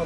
І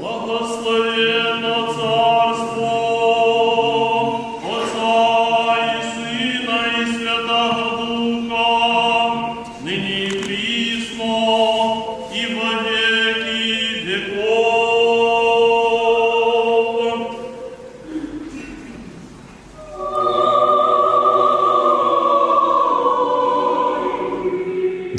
Благословенно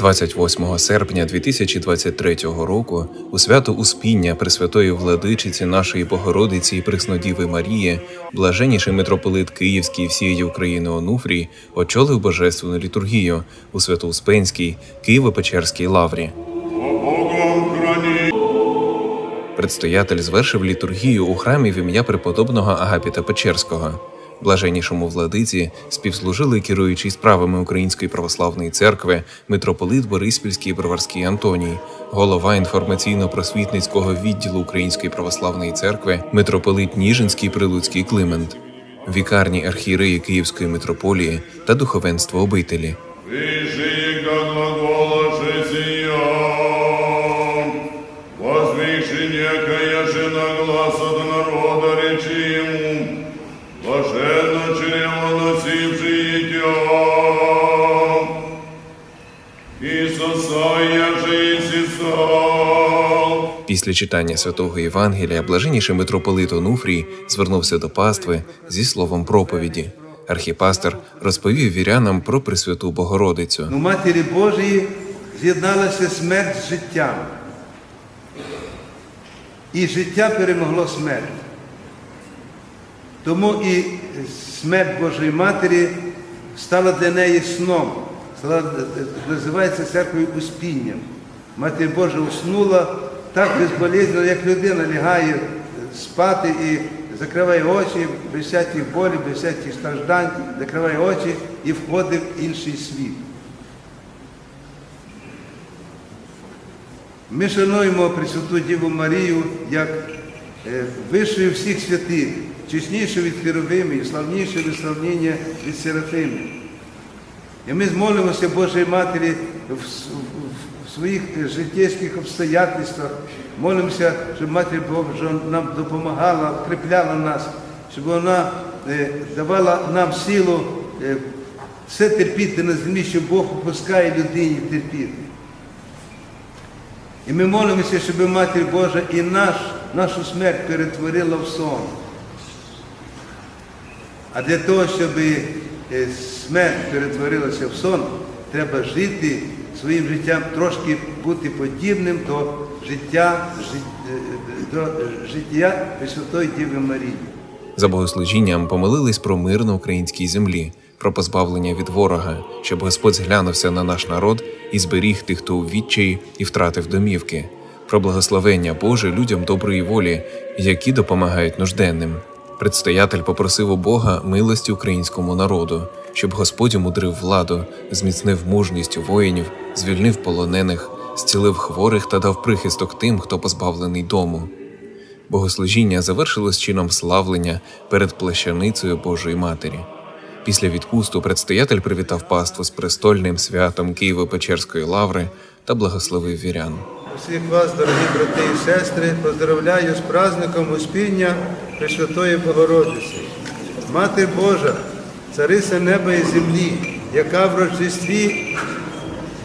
28 серпня 2023 року у свято Успіння Пресвятої Владичиці нашої Богородиці і Преснодіви Марії, блаженніший митрополит Київський і всієї України Онуфрій очолив божественну літургію у Свято-Успенській Києво-Печерській лаврі. Предстоятель звершив літургію у храмі в ім'я преподобного Агапіта Печерського. Блаженнішому владиці співслужили керуючий справами Української православної церкви митрополит Бориспільський Броварський Антоній, голова інформаційно-просвітницького відділу Української православної церкви, митрополит Ніжинський Прилуцький Климент, вікарні архієреї Київської митрополії та духовенство обителі. Блаженно чрево носившие тебя. И сосая жизнь сосал. Після читання святого Євангелія блаженніший митрополит Онуфрій звернувся до пастви зі словом проповіді. Архіпастер розповів вірянам про Пресвяту Богородицю. У Матері Божої з'єдналася смерть з життям. І життя перемогло смерть. Тому і смерть Божої Матері стала для неї сном, стала, називається церквою успінням. Матір Божа уснула так безболезненно, як людина лягає спати і закриває очі без всяких болі, без всяких страждань, закриває очі і входить в інший світ. Ми шануємо Пресвяту Діву Марію як е, вищою всіх святих, чеснішу від Херовимів, славнішу від славніння від Серафимів. І ми змолимося Божої Матері в, своїх життєвських обстоятельствах, молимося, щоб Матір Божа нам допомагала, укріпляла нас, щоб вона е, давала нам силу е, все терпіти на землі, що Бог попускає людині терпіти. І ми молимося, щоб Матір Божа і наш, нашу смерть перетворила в сон. А для того, щоб е, смерть перетворилася в сон, треба жити своїм життям, трошки бути подібним до життя, жит- е, до життя Пресвятої Діви Марії. За богослужінням помолились про мир на українській землі, про позбавлення від ворога, щоб Господь зглянувся на наш народ і зберіг тих, хто у відчаї і втратив домівки, про благословення Боже людям доброї волі, які допомагають нужденним. Предстоятель попросив у Бога милості українському народу, щоб Господь умудрив владу, зміцнив мужність воїнів, звільнив полонених, зцілив хворих та дав прихисток тим, хто позбавлений дому. Богослужіння завершилось чином славлення перед плащаницею Божої Матері. Після відпусту предстоятель привітав паству з престольним святом Києво-Печерської лаври та благословив вірян. Усіх вас, дорогі брати і сестри, поздравляю з праздником Успіння Пресвятої Богородиці. Мати Божа, царица неба і землі, яка в Рождестві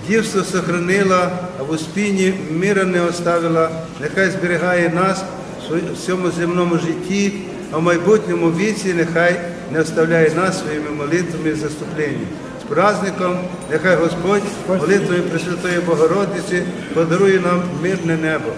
дівство сохранила, а в Успінні мира не оставила, нехай зберігає нас в цьому земному житті, а в майбутньому віці нехай не оставляє нас своїми молитвами і заступленнями. Праздником нехай Господь молитвою Пресвятої Богородиці подарує нам мирне небо.